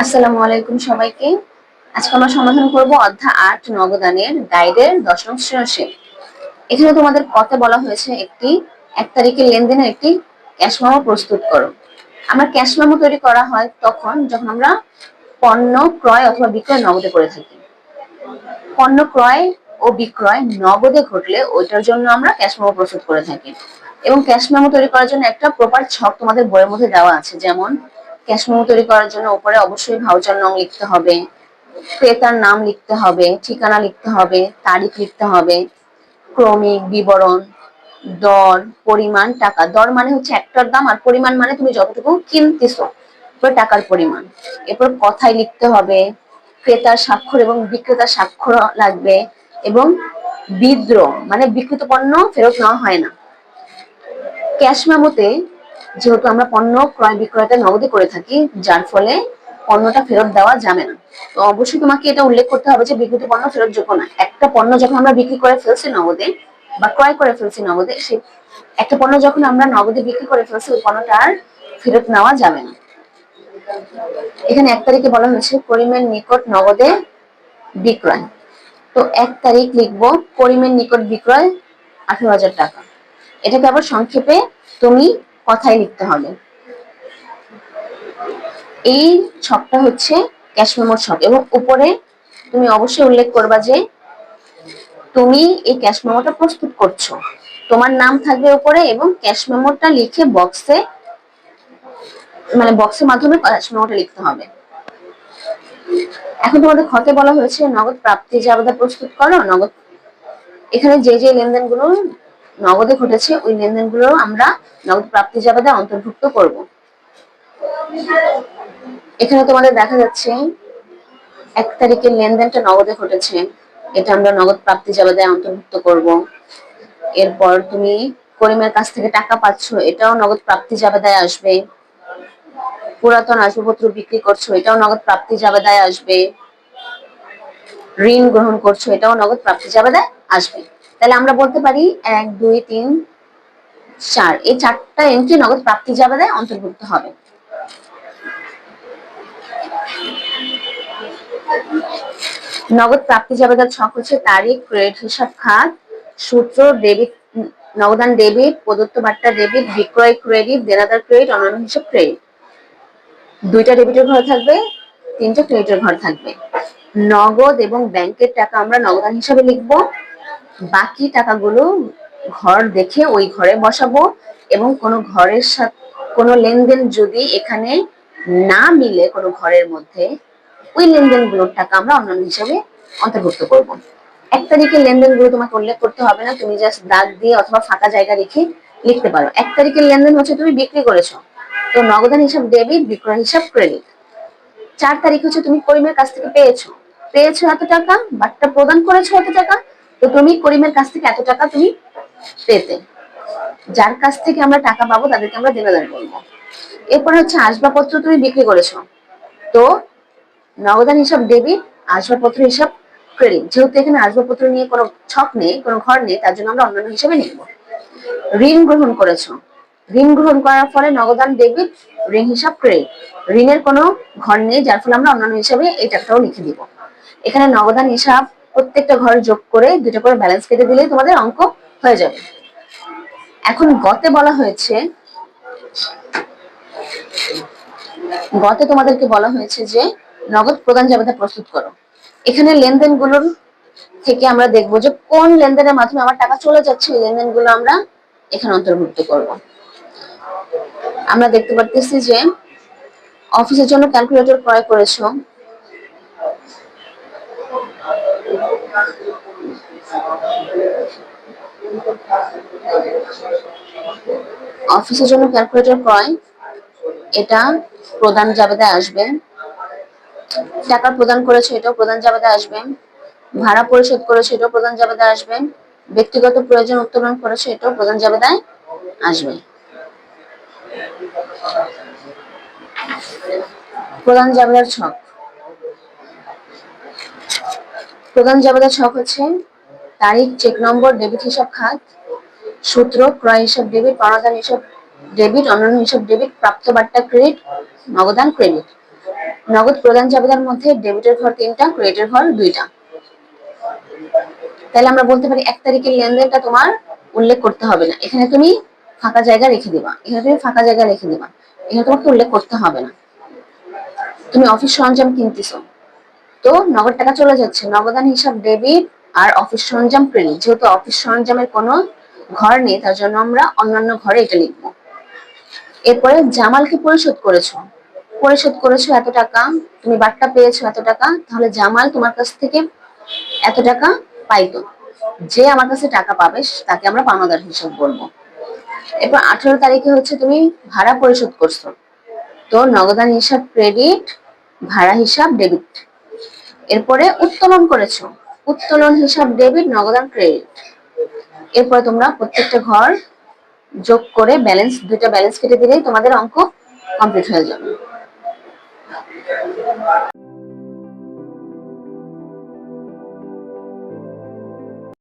আসসালামু আলাইকুম সবাইকে। আজকে আমরা সমাধান করব অধ্যায় আট নগদানের গাইডের দশম সৃজনশীল এখানে তোমাদের কথা বলা হয়েছে একটি, এক তারিখের লেনদেনের একটি ক্যাশ মেমো প্রস্তুত করো। আমরা ক্যাশ মেমো তৈরি করা হয় তখন যখন আমরা পণ্য ক্রয় অথবা বিক্রয় নগদে করে থাকি। পণ্য ক্রয় ও বিক্রয় নগদে ঘটলে ওইটার জন্য আমরা ক্যাশ মেমো প্রস্তুত করে থাকি। এবং ক্যাশ মেমো তৈরি করার জন্য একটা প্রপার ছক তোমাদের বইয়ের মধ্যে দেওয়া আছে, যেমন ক্যাশ মেমো তৈরি করার জন্য উপরে অবশ্যই ভাউচার নং লিখতে হবে, ক্রেতার নাম লিখতে হবে, ঠিকানা লিখতে হবে, তারিখ লিখতে হবে, ক্রমিক বিবরণ, দর, পরিমাণ, টাকা। দর মানে হচ্ছে একটার দাম আর পরিমাণ মানে তুমি যতটুকু কিনতেছো টাকার পরিমাণ। এরপর কথায় লিখতে হবে, ক্রেতার স্বাক্ষর এবং বিক্রেতার স্বাক্ষর লাগবে এবং বিদ্রোহ মানে বিক্রিত পণ্য ফেরত নেওয়া হয় না। ক্যাশ মেমোতে যেহেতু আমরা পণ্য ক্রয় বিক্রয়টা নগদে করে থাকি, যার ফলে পণ্যটা ফেরত দেওয়া যাবে না। তো অবশ্যই তোমাকে এটা উল্লেখ করতে হবে যে বিক্রিত পণ্য ফেরত যোগ্য না একটা পণ্য যখন আমরা বিক্রি করে ফেলছি নগদে বা ক্রয় করে ফেলছি নগদে, সে একটা পণ্য যখন আমরা নগদে বিক্রি করে ফেলছি, ওই পণ্যটা আর ফেরত নেওয়া যাবে না। এখানে এক তারিখে বলা হয়েছে করিমের নিকট নগদে বিক্রয়। তো এক তারিখ লিখব করিমের নিকট বিক্রয় আঠারো হাজার টাকা। এটাকে আবার সংক্ষেপে তুমি কথায় লিখতে হবে। এই ছকটা হচ্ছে ক্যাশ মেমোর ছক এবং উপরে তুমি অবশ্যই উল্লেখ করবা যে তুমি এই ক্যাশ মেমোটা প্রস্তুত করছ। তোমার নাম থাকবে উপরে এবং ক্যাশ মেমোটা লিখে বক্সে মানে বক্সের মাধ্যমে ক্যাশ মেমোটা লিখতে হবে। এখন তোমাদের খতে বলা হয়েছে, নগদ প্রাপ্তি জাবেদা প্রস্তুত করো, নগদ এখানে যে যে লেনদেনগুলো নগদে ঘটেছে, ওই লেনদেনগুলো আমরা নগদ প্রাপ্তি জাবেদা অন্তর্ভুক্ত করব। এখানে তোমাদের দেখা যাচ্ছে, এক তারিখের লেনদেনটা নগদে ঘটেছে, এটা আমরা নগদ প্রাপ্তি জাবেদায় অন্তর্ভুক্ত করব। এরপর তুমি করিমের কাছ থেকে টাকা পাচ্ছ, এটাও নগদ প্রাপ্তি জাবেদায় আসবে। পুরাতন আসবাবপত্র বিক্রি করছ, এটাও নগদ প্রাপ্তি জাবেদায় আসবে। ঋণ গ্রহণ করছ, এটাও নগদ প্রাপ্তি জাবেদায় আসবে। তাহলে আমরা বলতে পারি এক, দুই, তিন, চার। এই চারটা এন্ট্রি নগদ প্রাপ্তি জাবেদায় অন্তর্ভুক্ত হবে। নগদ প্রাপ্তি জাবেদার ছক হচ্ছে তারিখ ক্রেডিট হিসাব, খাত, সূত্র ডেবিট নগদান ডেবিট প্রদত্ত বার্তা ডেবিট বিক্রয় ক্রেডিট দেনাদার ক্রেডিট অন্যান্য হিসাব ক্রেডিট দুইটা ডেবিটের ঘর থাকবে, তিনটা ক্রেডিটের ঘর থাকবে। নগদ এবং ব্যাংকের টাকা আমরা নগদান হিসাবে লিখব। বাকি টাকাগুলো ঘর দেখে ওই ঘরে বসাবো এবং কোনো ঘরের সাথে, কোনো লেনদেন যদি এখানে না মিলে কোনো ঘরের মধ্যে, ওই লেনদেনগুলোর টাকা আমরা অন্যান্য হিসাবে অন্তর্ভুক্ত করব। এক তারিখের লেনদেনগুলো তোমাকে উল্লেখ করতে হবে না, তুমি জাস্ট দাগ দিয়ে অথবা ফাঁকা জায়গা রেখে লিখতে পারো। এক তারিখের লেনদেন হচ্ছে তুমি বিক্রি করেছ, তো নগদান হিসাব ডেবিট বিক্রয় হিসাব ক্রেডিট চার তারিখ হচ্ছে তুমি করিমের কাছ থেকে পেয়েছ। পেয়েছ এত টাকা, বাটটা প্রদান করেছ এত টাকা তো তুমি করিমের কাছ থেকে এত টাকা তুমি পেতে। যার কাছ থেকে আমরা টাকা পাবো তাদেরকে আমরা দেনাদার বলব। এরপর হচ্ছে আসবাবপত্র তুমি বিক্রি করেছ। তো নগদান হিসাব ডেবিট, আসবাবপত্র হিসাব ক্রেডিট। যেহেতু এখানে আসবাবপত্র নিয়ে কোনো ছক নেই, কোনো ঘর নেই, তার জন্য আমরা অন্যান্য হিসাবে নিব। ঋণ গ্রহণ করেছ। ঋণ গ্রহণ করার ফলে নগদান ডেবিট, ঋণ হিসাব ক্রেডিট। ঋণের কোনো ঘর নেই, যার ফলে আমরা অন্যান্য হিসাবে এই টাকাটাও লিখে দিব। এখানে নগদান হিসাব প্রত্যেকটা ঘর যোগ করে দুটো করে ব্যালেন্স কেটে দিলেই তোমাদের অঙ্ক হয়ে যাবে। এখন গতে বলা হয়েছে, গতে তোমাদেরকে বলা হয়েছে যে নগদ প্রদান জাবেদা প্রস্তুত করো। এখানে লেনদেনগুলোর থেকে আমরা দেখব যে কোন লেনদেনের মাধ্যমে আমার টাকা চলে যাচ্ছে লেনদেনগুলো আমরা এখানে অন্তর্ভুক্ত করব। আমরা দেখতে পারতেছি যে অফিসের জন্য ক্যালকুলেটর ক্রয় করেছ অফিসের জন্য ক্যালকুলেটর ক্রয়, এটা প্রদান জাবেদায় আসবে। টাকা প্রদান করেছে, এটাও প্রদান জাবেদায় আসবে। ভাড়া পরিশোধ করেছে, এটাও প্রদান জাবেদায় আসবে। ব্যক্তিগত প্রয়োজন উত্তোলন করেছে, এটাও প্রদান জাবেদায় আসবে। প্রধান জাবেদার ছক। প্রধান জাবেদার ছক হচ্ছে তারিখ চেক নম্বর ডেবিট হিসাব, খাত। সূত্র, ক্রয় হিসাব ডেবিট পাওনাদান হিসাব ডেবিট, অন্যান্য হিসাব ডেবিট প্রাপ্ত বার্তা ক্রেডিট, নগদান, ক্রেডিট। নগদ প্রদান জাবেদার মধ্যে ডেবিটের ঘর তিনটা, ক্রেডিটের ঘর দুইটা। তাহলে আমরা বলতে পারি, এক তারিখের লেনদেনটা তোমার উল্লেখ করতে হবে না। এখানে তুমি ফাঁকা জায়গা রেখে দিবা। এখানে তুমি ফাঁকা জায়গা রেখে দিবা। এখানে তোমাকে উল্লেখ করতে হবে না। তুমি অফিস সরঞ্জাম কিনতেছো। তো নগদ টাকা চলে যাচ্ছে। নগদান হিসাব ডেবিট আর অফিস সরঞ্জাম ক্রেডিট। যেহেতু অফিস সরঞ্জামের কোনো ঘর নেই, তার জন্য আমরা অন্যান্য ঘরে এটা লিখব। এরপরে জামালকে পরিশোধ করেছ। পরিশোধ করেছ এত টাকা, তুমি বাট্টা পেয়েছ এত টাকা, তাহলে জামাল তোমার কাছ থেকে এত টাকা পাইতো। যে আমার কাছে টাকা পাবে, তাকে আমরা পাওনাদার হিসাব বলব। এরপর আঠেরো তারিখে হচ্ছে তুমি ভাড়া পরিশোধ করছ। তো নগদান হিসাব ক্রেডিট ভাড়া হিসাব ডেবিট এরপরে উত্তোলন করেছ। উত্তোলন, হিসাব ডেবিট নগদান ক্রেডিট এরপরে তোমরা প্রত্যেকটা ঘর যোগ করে ব্যালেন্স দুইটা ব্যালেন্স কেটে দিলেই তোমাদের অঙ্ক কমপ্লিট হয়ে যাবে।